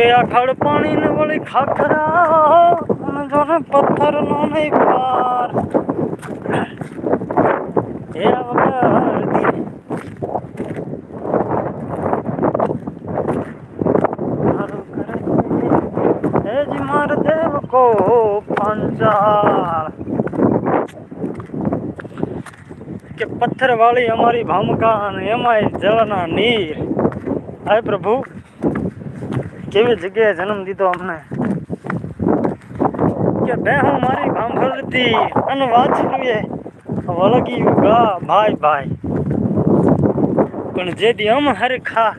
કે ખડ પાણી ને વળી ખાખરા. અને જો ને પથ્થર નો નહીં પાર હે વગર માર દેવ કો પંચાળ. કે પથ્થર વાળી અમારી ભામકા અને એમાંય જળના નીર. હાય પ્રભુ. કેવી જગ્યાએ જન્મ દીધો અમને? કે બે હું મારી ભાંભળતી અને વાંચલુએ વળગ્યું ગા, ભાઈ ભાઈ. પણ જે દી અમ હરખા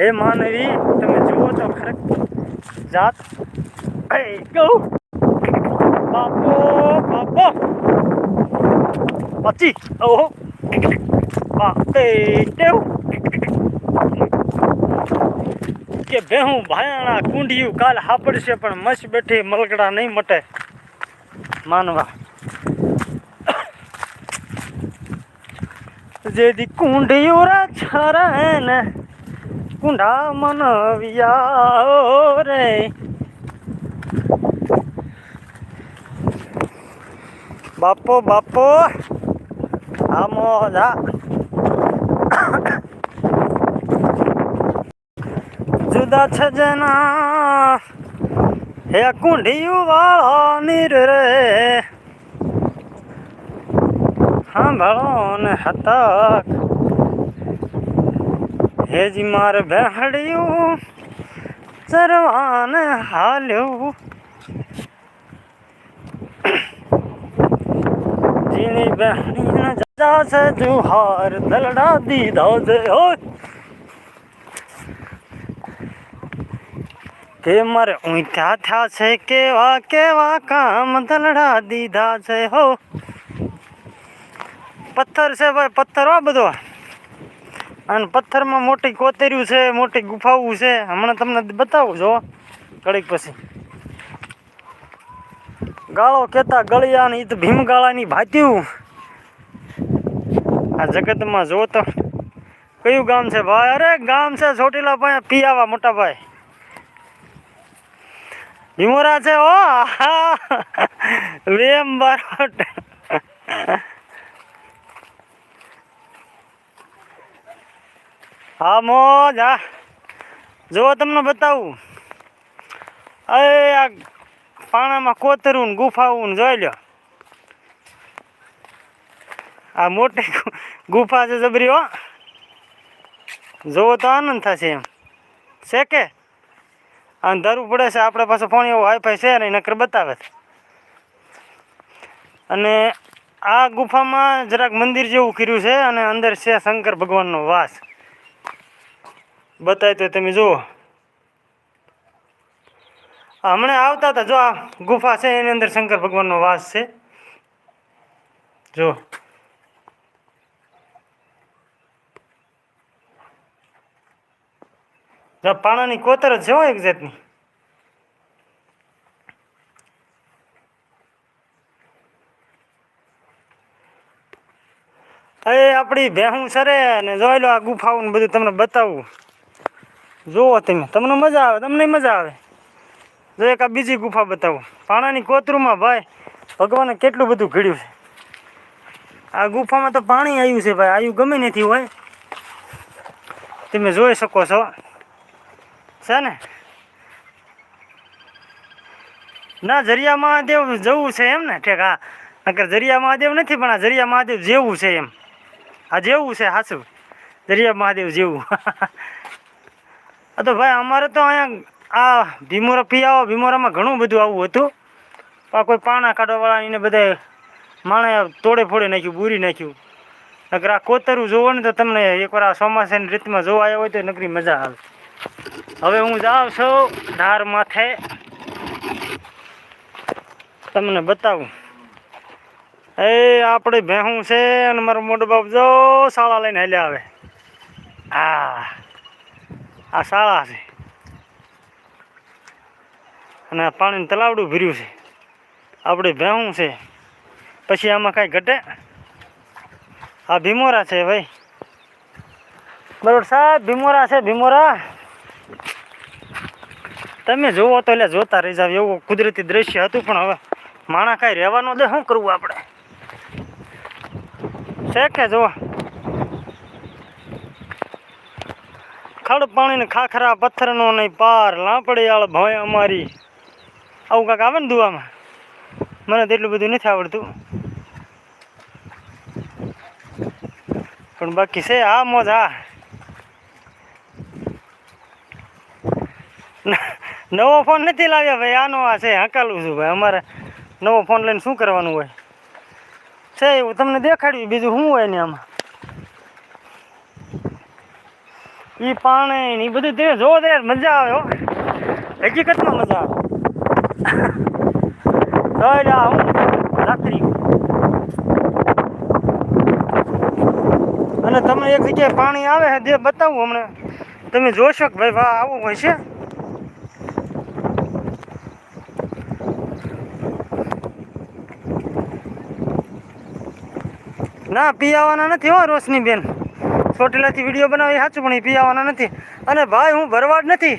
હે માનવી, તમે જુઓ તો ખરેખ જાત. કહું બાપો બાપો. પછી ઓહો. બાપે ટેવ. કે બેહું ભાયાણા કુંડિયું કાલ હાપડશે પણ મસ બેઠી મલકડા નહીં મટે. માનવા. જેદી કુંડિયું રા છરે ને કુંડા મનવિયા રે. બાપો બાપો, આ મોજા જુદા છે જેના. હે કુંઢિયું વાળો નીર રે. સાંભળો ને હતક. હેજી મારે બેહડ્યું ચરવાને હાલ્યું. જીની બહેણી જા છે જુહાર દલડા દીધો જે હોય કે મારે ઊંધા થયા છે, કેવા કેવા કામ દલડા દીધા છે, હો. પથ્થર છે ભાઈ, પથ્થર હો બધો. અને પથ્થરમાં મોટી કોતેર્યું છે, મોટી ગુફાઓ છે. હમણાં તમને બતાવું જો ઘડીક પછી. ગાળો કેતા ગળિયા ને ઈ તો ભીમગાળાની ભાત્યું આ જગતમાં જો તો. કયું ગામ છે ભાઈ? અરે ગામ છે ચોટીલા ભાઈ પિયાવા મોટા ભાઈ. ભીમોરા છે ઓ. વેમ બારોટ. હા, મોજ, હા. જો તમને બતાવું. અરે આ પાણામાં કોતરું ને ગુફાવું જોઈ લ્યો આ મોટી ગુફા છે જબરી, હો. જોવો તો આનંદ થશે એમ. છે કે? અંધારું પડે છે. આપણે પાસે ફોન એવો વાઈફાઈ છે નહીં, નકર બતાવે છે. અને આ ગુફામાં જરાક મંદિર જેવું કર્યું છે અને અંદર છે શંકર ભગવાનનો વાસ. બતાય તો તમે જુઓ. હમણાં આવતા હતા જો આ ગુફા છે, એની અંદર શંકર ભગવાનનો વાસ છે. જો પાણાની કોતર જ છે એક જાતની. એ આપણી ભેહું સરે ને જોઈ લો આ ગુફાઓ ને બધું તમને બતાવું. જુઓ તમે, તમને મજા આવે, તમને મજા આવે. જો એક આ બીજી ગુફા બતાવું. પાણાની કોતરુમાં ભાઈ, ભગવાને કેટલું બધું ઘડ્યું છે. આ ગુફામાં તો પાણી આવ્યું છે ભાઈ, આવ્યું ગમે નથી હોય. તમે જોઈ શકો છો. છે ને? ના, જરિયા મહાદેવ જવું છે એમ ને? ઠેક હા નકર જરિયા મહાદેવ નથી, પણ આ જરિયા મહાદેવ જેવું છે એમ. આ જેવું છે સાચું જરિયા મહાદેવ જેવું. તો ભાઈ, અમારે તો અહીંયા આ ભીમોરા પિયાઓ, ભીમોરામાં ઘણું બધું આવું હતું. આ કોઈ પાણા કાઢવાવાળા એને બધા માણે તોડે ફોડે નાખ્યું, બૂરી નાખ્યું. નકર આ કોતરું જોવો ને તો તમને એકવાર આ ચોમાસાની રીતમાં જોવા આવ્યા હોય તો નકરી મજા આવે. હવે હું જાઉં છું ધાર માથે. તમને બતાવું. એ આપણે ભેહું છે અને મારો મોટો બાપ જો શાળા લઈને હાલ્યા આવે. આ આ શાળા છે. અને પાણીનું તલાવડું ભર્યું છે. આપણે ભેહું છે. પછી આમાં કાંઈ ઘટે? આ ભીમોરા છે ભાઈ. બરોબર સાહેબ, ભીમોરા છે, ભીમોરા. તમે જોવો તો એટલે જોતા રહી જાવ, એવું કુદરતી દ્રશ્ય હતું પણ હવે માણા કાંઈ રહેવાનો દે શું કરવું આપણે? છે કે જુઓ ખડ પાણી ને ખાખરા પથ્થરનો નહીં, પાર લાપડિયાળ ભય અમારી. આવું કાંક આવે ને દુવામાં મને તો એટલું બધું નથી આવડતું. પણ બાકી છે આ મોજ હા નવો ફોન નથી લાવ્યા ભાઈ, આનો આ છે, હકાલું છું ભાઈ. અમારે નવો ફોન લઈને શું કરવાનું હોય? છે એવું, તમને દેખાડ્યું, બીજું શું હોય ને આમાં? એ પાણી ને એ બધું તે જોવો દે મજા આવે હો. હકીકતમાં મજા આવે. હું રાત્રિ. અને તમે એક જગ્યાએ પાણી આવે છે જે બતાવું હમણાં. તમે જોશો કે ભાઈ, વાહ, આવું હોય છે? ના પીવાના નથી હો રોશની બેન. ચોટીલાથી વીડિયો બનાવી સાચું, પણ એ પીવાના નથી. અને ભાઈ, હું ભરવાડ નથી.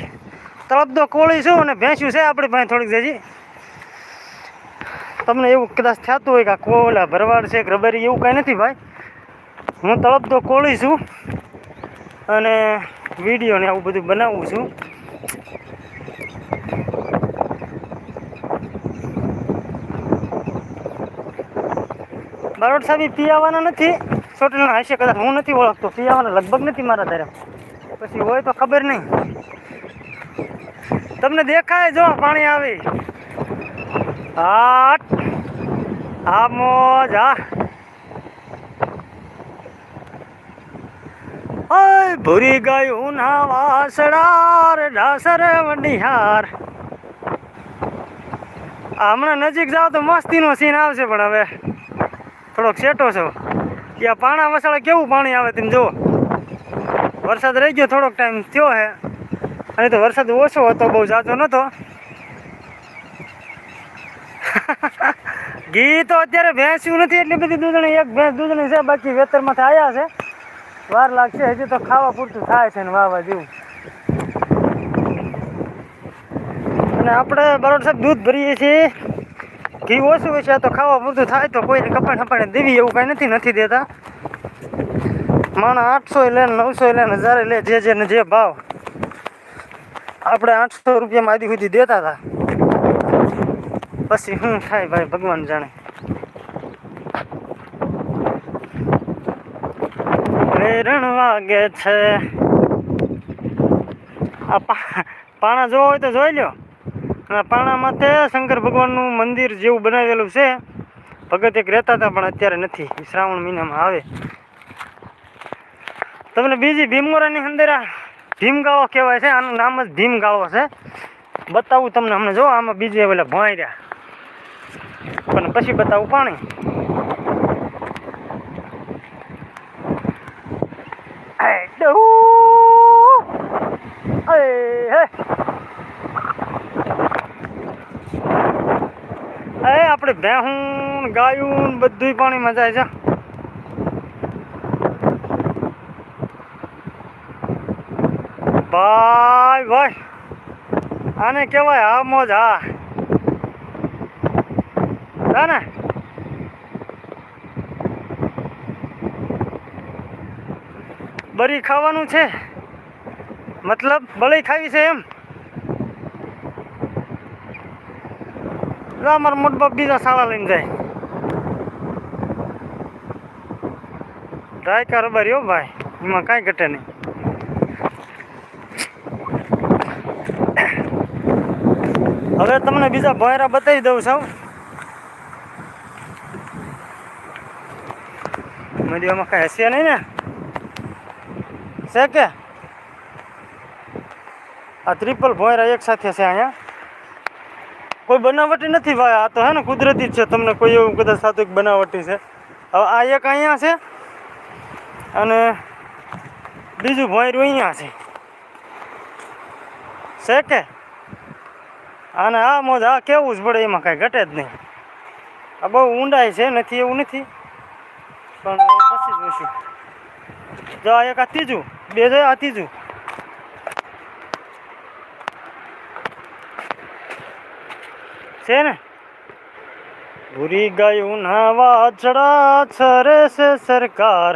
તળપદો કોળી છું અને ભેંસ્યું છે આપણી પાસે થોડીક જજી. તમને એવું કદાચ થતું હોય કે આ કોલા ભરવાડ છે રબરી એવું કાંઈ નથી ભાઈ. હું તળપદો કોળી છું અને વીડિયો ને આવું બધું બનાવું છું. બારોટ સાહેબ પીવાના નથી. ચોટીલાના હશે કદાચ હું નથી ઓળખતો. પીવાના લગભગ નથી મારા ધારે. પછી હોય તો ખબર નહીં. તમને દેખાય જો પાણી આવે. હાટ. આ મોજ, હા. ઓય, ભૂરી ગયું ના વાસડાર, ડાસર વડિહાર હમણાં નજીક જાવ તો મસ્તીનો સીન આવશે પણ હવે. થોડોક સેટો છો. આ પાણા વસાળે કેવું પાણી આવે તમે જુઓ. વરસાદ રહી ગયો થોડોક ટાઈમ થયો હે. અને તો વરસાદ ઓછો હતો, બહુ જાતો નહોતો. ઘી તો અત્યારે ભેંસ્યું નથી, એટલી બધી દૂધણી, એક ભેંસ દૂધણી છે, બાકી વેતરમાંથી આવ્યા છે. વાર લાગશે, હજી તો ખાવા પૂરતું થાય છે ને વાવા જેવું. અને આપણે બરોબર સાહેબ દૂધ ભરીએ છીએ. ઘી ઓછું હોય છે તો ખાવા પૂરતું થાય તો કોઈને કપાણ હપાણે દેવી એવું કાંઈ નથી નથી દેતા. માણસ આઠસો લે ને નવસો લે ને હજારે લે, જે જે ને જે ભાવ. આપણે આઠસો રૂપિયામાં આદિ સુધી દેતા હતા. પછી શું થાય ભાઈ, ભગવાન જાણે. વેરણ વાગે છે. આ પાણા જોવો હોય તો જોઈ લ્યો. પાણા માથે શંકર ભગવાનનું મંદિર જેવું બનાવેલું છે. ભગત એક રહેતા હતા, પણ અત્યારે નથી. શ્રાવણ મહિનામાં આવે. તમને બીજી ભીમોરાની અંદર આ ભીમગાવો કહેવાય છે. આનું નામ જ ભીમગાવો છે. બતાવું તમને હમણાં, જો આમાં બીજે ઓલા ભોંય રહ્યા પણ પછી બતાવું પાણી. આય ડહુ. આય હે. એ, આપણે ભેહું ગાયું બધુંય પાણી મજા છે. ભાઈ ભાઈ, આને કેવાય હા મોજ, હા. ને. બરી ખાવાનું છે. મતલબ બળી ખાવી છે એમ. લા મારા મોટ બાપ બીજા શાળા લઈને જાય. રાયકા કારોબારી હો ભાઈ, એમાં કાંઈ ઘટે નહીં. હવે તમને બીજા ભોયરા બતાવી દઉં છું. મીડિયામાં કાંઈ હશે નહીં ને? છે કે? આ ત્રિપલ ભોયરા એક સાથે છે અહીંયા. કોઈ બનાવટી નથી ભાઈ, આ તો હે ને કુદરતી જ છે, તમને કોઈ એવું કદાચ થતું બનાવટી છે. હવે આ એક અહીંયા છે અને બીજું ભોંયરું અહીંયા છે. છે કે? અને આ મોજ, આ કેવું જ પડે, એમાં કાંઈ ઘટે જ નહીં. આ બહુ ઊંડાઈ છે, નથી એવું નથી. પણ પછી જોઈશું. જો આ એક આ ત્રીજું, બે જો આ ત્રીજું. છે ને? ભૂરી ગયું ના વાછડા છરે છે સરકાર.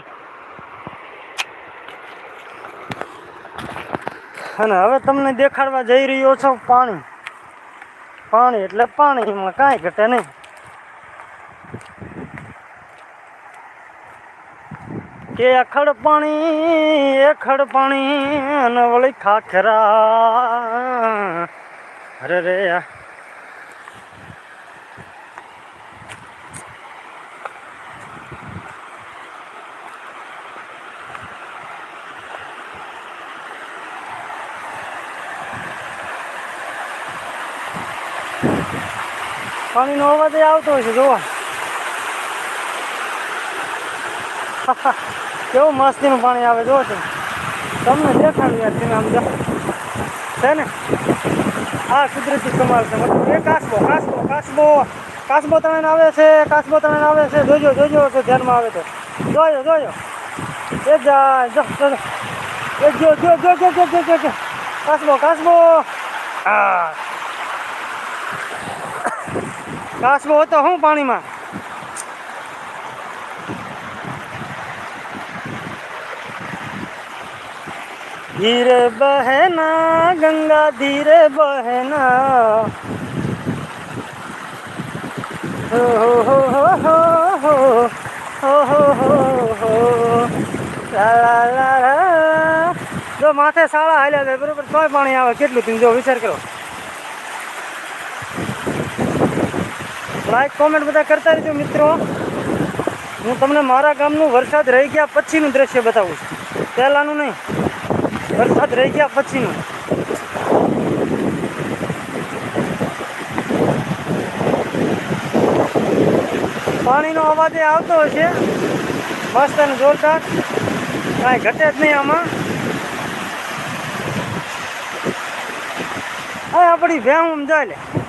અને હવે તમને દેખાડવા જઈ રહ્યો છો પાણી. પાણી એટલે પાણી, એમાં કાંઈ ઘટે નહીં. કે અખડ પાણી અખડ પાણી, અને વળી ખાખરા. અરે રે પાણીનો અવાજ આવતો હોય છે, જોવા. કેવું મસ્તીનું પાણી આવે જો છે તમને દેખાડું યાર તમે આમ છે ને? આ કુદરતી કમાલ છે. મતલબ એ કાસબો કાસબો કાસબો. કાસબો ત્રણ આવે છે, કાસબો ત્રણ આવે છે. જોજો જોજો તો ધ્યાનમાં આવે તો. જોયો જોયો. એ જાય. જો જો જો જો જો જો જો જો. કાસબો કાસબો. હા. કાસબો હતો હું પાણીમાં? ધીરે બહેના, ગંગા ધીરે બહેના. હો હો હો હો હો હો હો હો હો હો. લા લા લા લા. જો માથે શાળા હાલ્યા જાય, બરોબર? તોય પાણી આવે. કેટલું તમે જો વિચાર કરો. લાઈક કોમેન્ટ બધા કરતા રહેજો મિત્રો. હું તમને મારા ગામનું વરસાદ રહી ગયા પછીનું દ્રશ્ય બતાવું છું. પહેલાંનું નહીં. વરસાદ રહી ગયા પછીનું. પાણીનો અવાજ એ આવતો હશે. મસ્ત અને જોરદાર. કાંઈ ઘટે જ નહીં આમાં. આપણી ભેહું જાય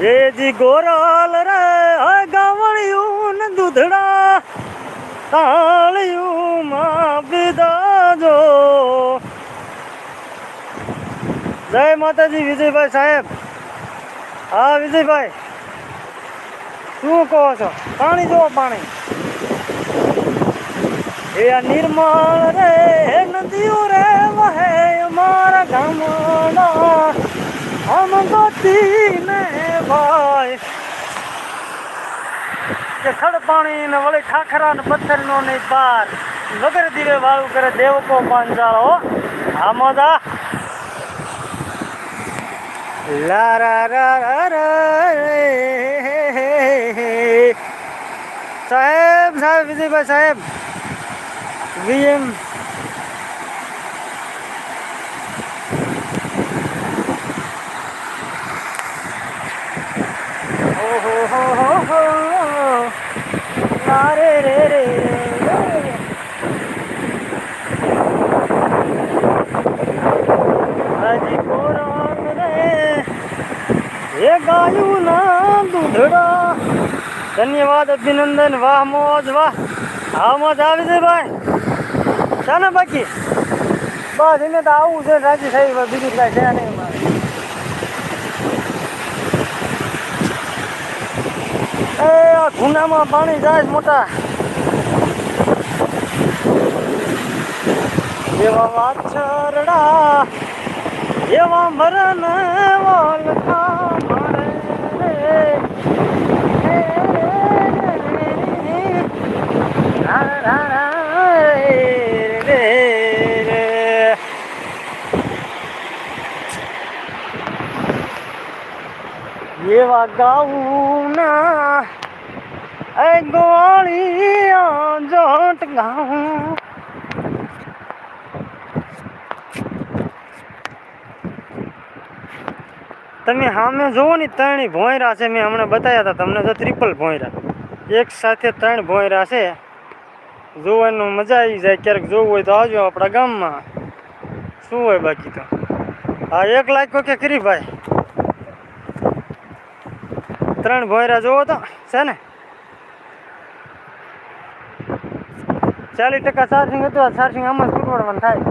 એ જી ગોરાલ રે ને દૂધડા, તાળિયું માં બિદાજો જય માતાજી વિજયભાઈ સાહેબ. હા, વિજયભાઈ, શું કહો છો? પાણી જુઓ પાણી. એ આ નિર્મળ રે નદીઓ રે વહે મારા ગામડા. આમ ગતિ ને ભાઈ. કે ખડ પાણી ને વળી ખાખરા ને પથ્થર નો નહીં પાર વગર ધીરે વાળું કરે દેવકો પાંજાળો. આમોદા લા રા રા રા સાહેબ સાહેબ, વિજયભાઈ સાહેબ. વીએમ ઓહો હો હો હો લા રે રે રે એ ગાયું ના દૂધડા ધન્યવાદ અભિનંદન વાહ મોજ વાહ હા મોજ આવી છે ભાઈ છે બાકી બસ એને તો આવું છે રાજી બસ બીજું કાંઈ છે નહીં આ ગુનામાં પાણી જાય મોટા. એવા વાછરડા એવા મરણ વાલખા મારે એવા ગાઉના એ ગોળીયા જોટ ગાઉં તમે સામે જુઓ ને ત્રણ ભોંયરા છે, મેં હમણાં બતાવ્યા હતા તમને તો ત્રિપલ ભોંયરા. એક સાથે ત્રણ ભોંયરા છે. જોવાનું મજા આવી જાય, ક્યારેક જોવું હોય તો આવજો આપણા ગામમાં. શું હોય બાકી તો? હા એક લાખ કે કરી ભાઈ. ત્રણ ભોંયરા જોવો તો, છે ને? ચાલીસ ટકા ચાર્જિંગ હતું ચાર્જિંગ આમાં તૂટવાનું થાય.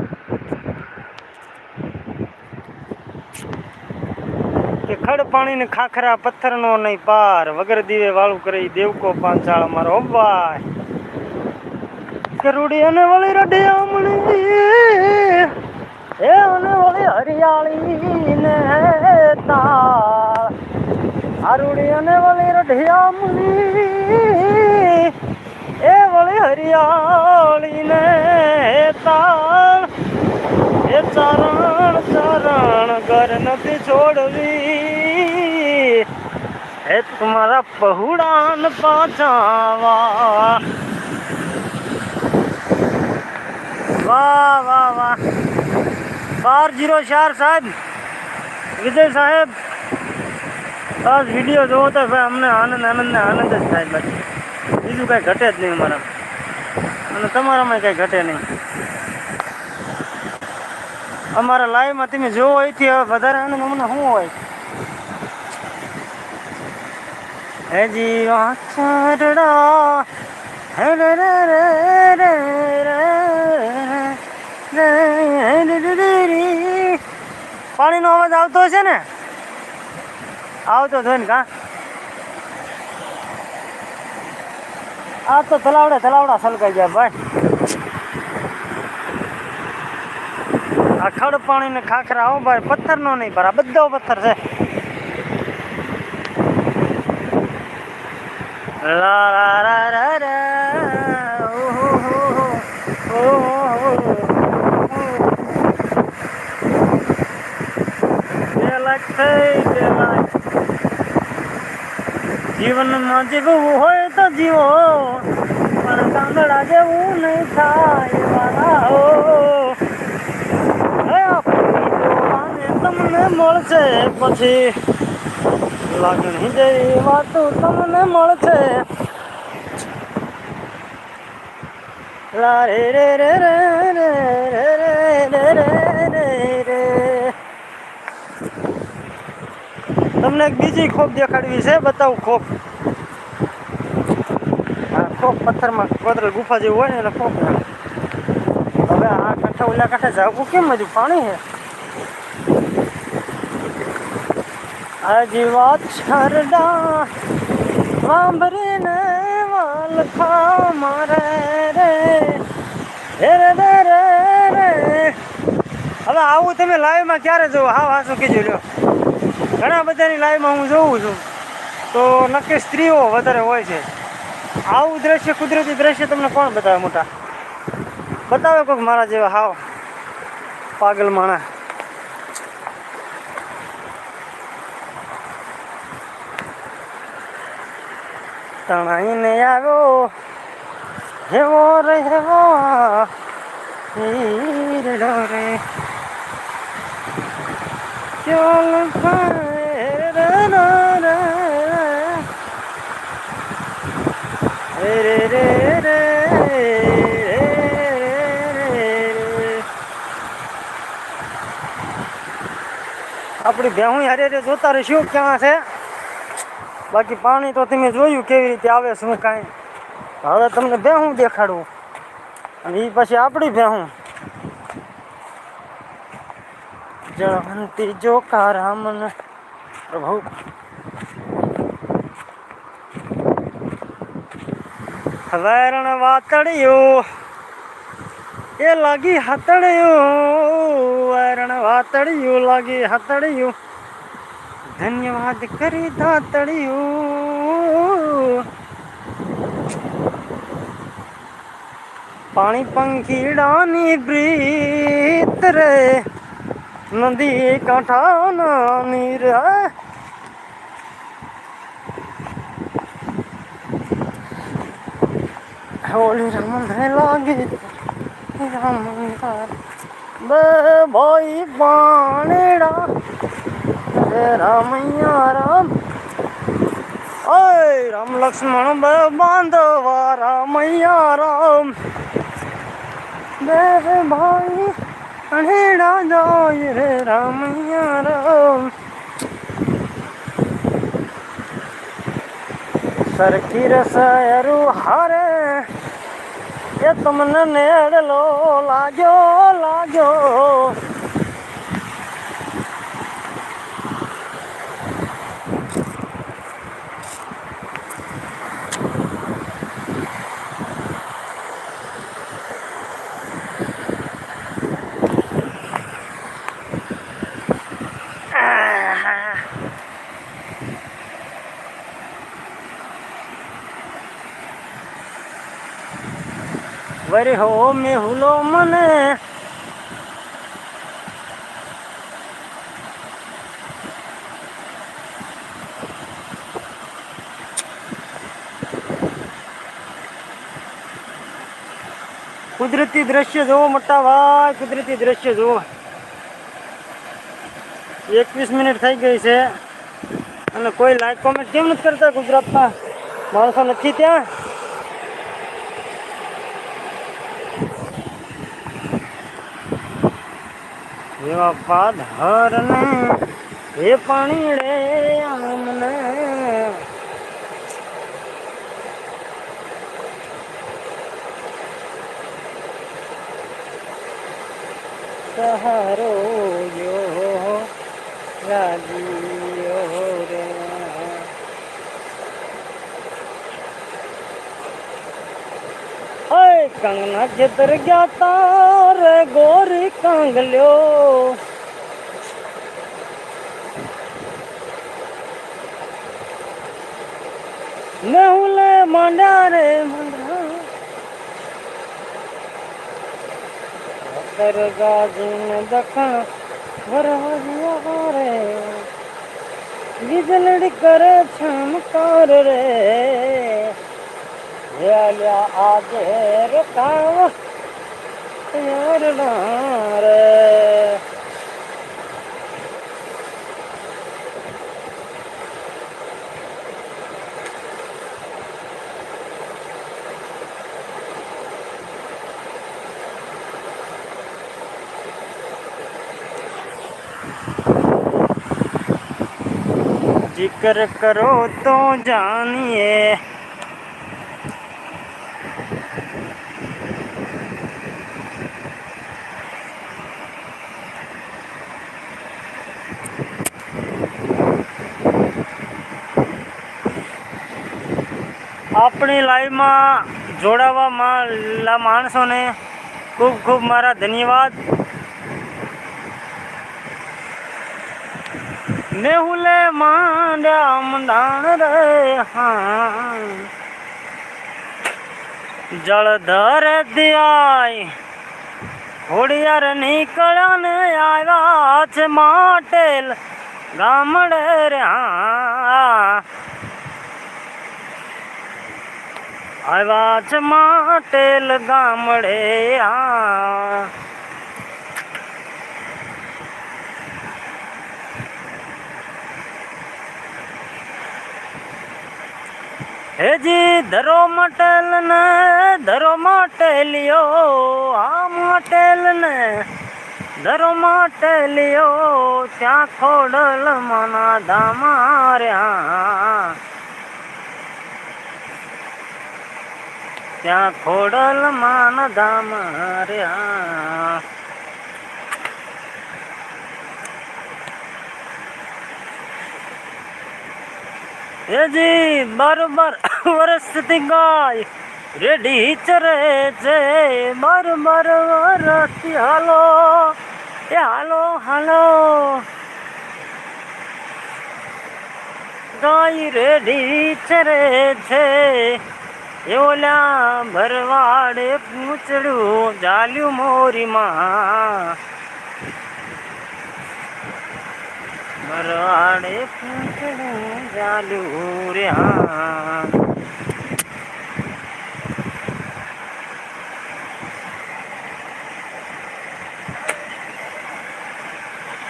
ખડ પાણીને ખાખરા, પથ્થરનો નહીં પાર, વગર દીવે વાળું કરી દેવકો પાંચાળ મારો ભાઈ કરુડી અને વળી રઢિયામણી એ અને વળી હરિયાળી ને તાળ આરુડી અને વળી રઢિયામણી એ વળી હરિયાળી ને તાળ એ ચારણ ચારણ ઘર નથી છોડવી એ તમારા પહુડાન પાછાવા વાહ વાહ વાહ બાર જીરો ચાર સાહેબ વિજય સાહેબ બસ વીડિયો જોવો તો ભાઈ અમને આનંદ આનંદ ને આનંદ જ થાય બાકી બીજું કાંઈ ઘટે જ નહીં મારા અને તમારામાં કાંઈ ઘટે નહીં. અમારા લાઈવમાં તમે જોવો હોય તે વધારે આનંદ અમને શું હોય? હે જી વાંચડો હે પાણીનો અવાજ આવતો છે ને? આવતો ધોઈ ને કાં? આ તો તલાવડા તલાવડા સલકાઈ જાય ભાઈ આ ખડ પાણી ને ખાખરા આવો ભાઈ પથ્થર નો નહીં ભરા બધો પથ્થર છે લા, રા લા લા લા ઓહો હો હો. ઓહો હો હો. જીવનમાં જીવવું હોય જીવો પણ કાંગડા જેવું નહીં થાય હે તમને મળશે પછી લાગણી જેવી વાતો તમને મળશે લા રે રે રે રે રે રે રે રે રે રે તમને એક બીજી ખોપ દેખાડવી છે બતાવું ખોપ આ ખોપ પથ્થરમાં કોતરેલ ગુફા જેવું હોય ને એટલે ખોપ છે. હવે આ કાંઠા ઓલા કાંઠે જાવું કેમ હજુ પાણી છે. હજી વાત છરડા વાંભરીને વાલખા મારે રે. રે રે રે રે રે. હવે આવું તમે લાઈવમાં ક્યારે જોવો હા હા શું કીધું લ્યો. ઘણા બધાની લાઈવમાં હું જોઉં છું. તો નક્કી સ્ત્રીઓ વધારે હોય છે. આવું દ્રશ્ય કુદરતી દ્રશ્ય તમને કોણ બતાવે મોટા? બતાવે કોઈક મારા જેવા હાવ પાગલ માણા તણાઈને આવ્યો હેવો રે હેવો રે ચાલ રે. રે રે આપણી ભેહું હારે રે જોતા રહીશું ક્યાં છે? બાકી પાણી તો તમે જોયું કેવી રીતે આવે, શું કાંઈ. હવે તમને ભેહું દેખાડું. અને એ પછી આપણી ભેહું. જળવંતી જો કારામન પ્રભુ. વેરણ વાતડિયું એ લાગી હતળિયું. વેરણ વાતડિયું લાગી હતળિયું. ધન્યવાદ કરી દાતળિયું. પાણી પંખીડાની પ્રીત રે. નદી કાંઠાના નીર હોળી રમણ લાગે રામ બે ભાઈ પાણીડા રે રામૈયા રામ ઓય રામ લક્ષ્મણ બે બાંધવા રામૈયા રામ બે ભાઈ પાણીડા જાય રે રામૈયા રામ સરખી રસાયરું હારે એ તમને નેડલો લાગ્યો લાગ્યો. વરે હો મેહુલો મને કુદરતી દ્રશ્ય જોવો મોટા ભાઈ કુદરતી દ્રશ્ય જોવો એકવીસ મિનિટ થઈ ગઈ છે અને કોઈ લાઈક કોમેન્ટ કેમ નથી કરતા ગુજરાતમાં? માણસો નથી ત્યાં? પાધર એ પાણી રે આમને સહારો યો રાજીયો રે ઓય કંગના ખેતર ગયા તારે, ગોરી કાંગલ્યો મેહુલે માંડ્યા રે માંડ્યા. ગાજીને દખણ વરવાજિયા રે વીજળી કરે છમકાર રે. લ્યા આજે રકાવ યાર રે जिक्र करो तो जानिए આપણી લાઈવમાં જોડાવા માણસોને ખૂબ ખૂબ મારા ધન્યવાદ. મેહુલે માંડ્યા મંદાણ રે હા જળધર દિયાય હોડિયાર નીકળ્યા ને આવ્યા છે માટેલ ગામડે રે હા આવ્યા માટે માટેલ આ. હેજી ધરો મટેલ ને, ધરો મટેલિયો આ મટેલ ને, ધરો મટેલિયો ત્યાં ખોડલ મના ધામાર્યા ત્યાં ખોડલ માન ધામાર્યા હેજી બરોબર વરસતી ગાય રેડી ચરે છે બરોબર વરસતી હાલો. એ હાલો હાલો. ગાય રેડી ચરે છે. એ ઓલા ભરવાડે પૂછડું જાલ્યું મોરીમાં. ભરવાડે પૂછડું જાલ્યું રે હા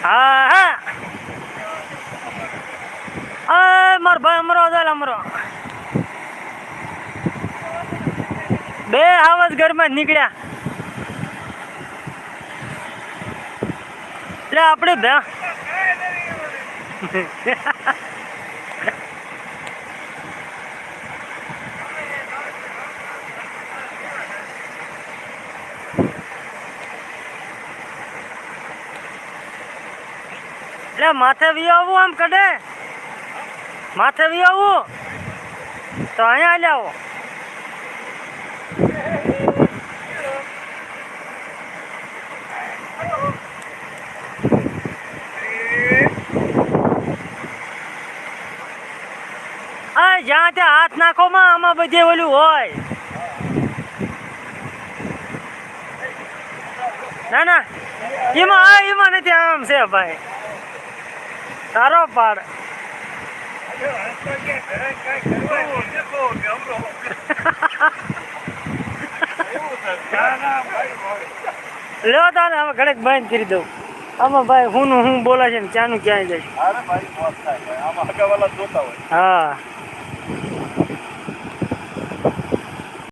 હા આ મારો ભાઈ અમરો ચાલ અમરો બે આવાજ ઘરમાં નીકળ્યા. એટલે આપણે ભ્યા એટલે માથે વી આવું આમ કડે માથે વી આવું. તો અહીંયા આવો આ જ્યાં ત્યાં હાથ નાખો માં આમાં બધે ઓલું હોય. ના ના. એમાં આ એમાં નથી આમ છે ભાઈ. સારો પાડ. લ્યો તાને હવે ઘડેક બંધ કરી દઉં. આમાં ભાઈ હું હું બોલાય છે ને ક્યાંનું ક્યાંય જાય. હા.